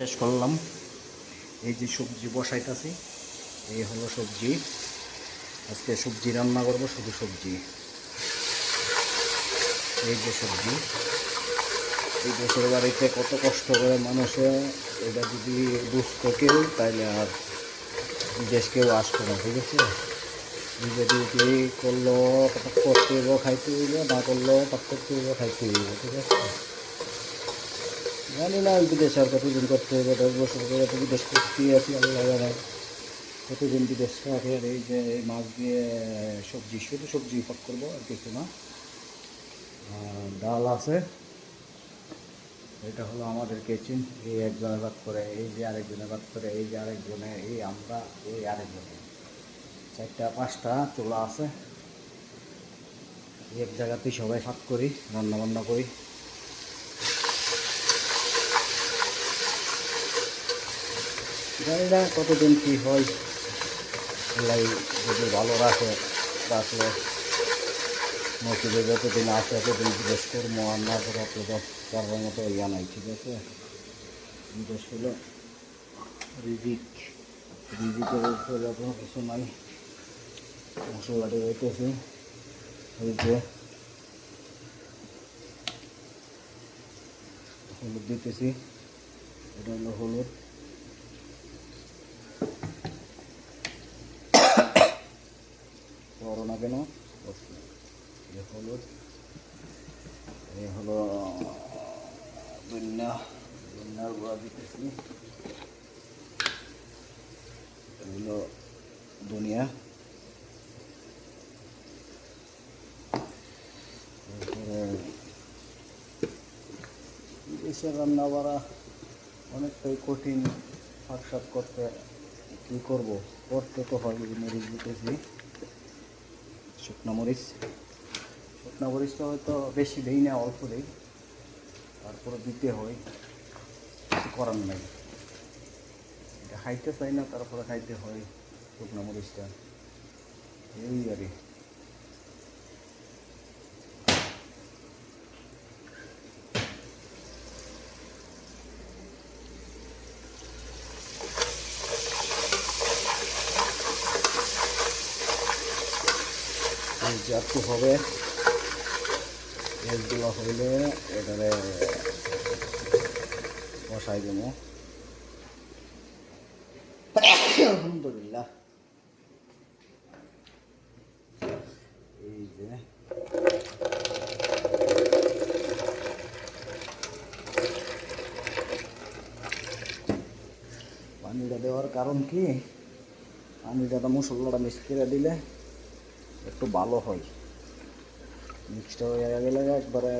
শেষ করলাম। এই যে সবজি বসাইতেছি, এই হলো সবজি। আজকে সবজি রান্না করব, শুধু সবজি। এই যে সবজি। এই দেশের বাড়িতে কত কষ্ট করে মানুষে এটা যদি বুঝতো কেউ, তাইলে আর বিদেশ কেউ আসতো না, ঠিক আছে? নিজে ডিউটি করল পাঠাক করতে হইব খাইতে হইব না করল পাঠ করতে হইব খাইতে হইব ঠিক আছে? জানি না, বিদেশ আর কতদিন করতে হবে, দশ বছর ধরে তো বিদেশ করতে আছি, আল্লাহ জানে। কতদিন বিদেশ থাকে, আর এই যে মাছ দিয়ে সবজি, শুধু সবজি পাক করব আর কিছু না। ডাল আছে। এটা হলো আমাদের কিচেন এই একজনে ভাগ করে, এই যে আরেকজনে ভাগ করে, এই যে আরেকজনে, এই আমরা, এই আরেকজনে। চারটা, পাঁচটা চুলা আছে। এক জায়গাতেই সবাই ভাগ করি রান্না বান্না করি। জানি না কতদিন কী হয়। যদি ভালো রাখে, রাখলে নসিবে যতদিন আসে ততদিন বিদেশ করব, আর না করে তো করার মতো ইয়া নাই, ঠিক আছে? বিদেশ হলো রিজিক, রিজিকের উপরে কোনো কিছু নাই। মশলাটি হইতেছে এই যে হলুদ দিতেছি, এটা হলো হলুদ। বড় না। কেন এই এই হলো বন্যা বন্যার গুঁড়া দিতেছি। এগুলো দুনিয়া দেশের রান্না বাড়া অনেকটাই কঠিন ফাঁকসাপ করতে কী করব? করতে তো হয় মরিচ দিতেছি। শুকনো মরিচ। শুকনো মরিচটা হয়তো বেশি দেই না, অল্প দেই। তারপরে দিতে হয়। কিছু করার নাই। খাইতে চাই না, তারপরে খাইতে হয় শুকনো মরিচটা। এই আর একটু হবে। এগুলো হইলে এটারে বসাই দেবো। আলহামদুলিল্লাহ। এই যে। পানিটা দেওয়ার কারণ কি? পানিটা তো মশলাটা মিক্স করে দিলে। একটু ভালো হয়। মিক্সটা হয়ে গেলে একবারে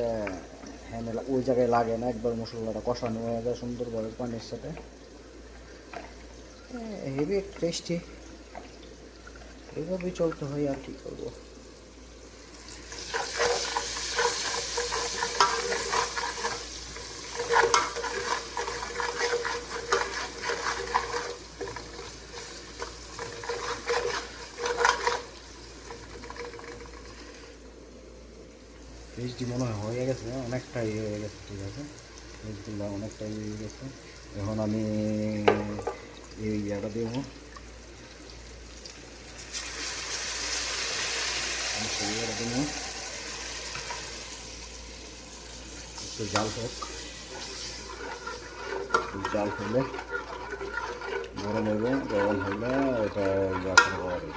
হ্যাঁ ওই জায়গায় লাগে না, একবার মশলাটা কষানো হয়ে যায় সুন্দরভাবে পানির সাথে। হেভি টেস্টি এইভাবেই চলতে হয় আর কি করব। পেজটি মনে হয় হয়ে গেছে, অনেকটাই হয়ে গেছে, ঠিক আছে? পেজগুলো অনেকটাই হয়ে গেছে। এখন আমি এই ইয়েটা দেবো। ইয়েটা দেবো। একটু জাল হোক। জাল হলে, গরম হইবে গরম হইলে এটা ইয়া করে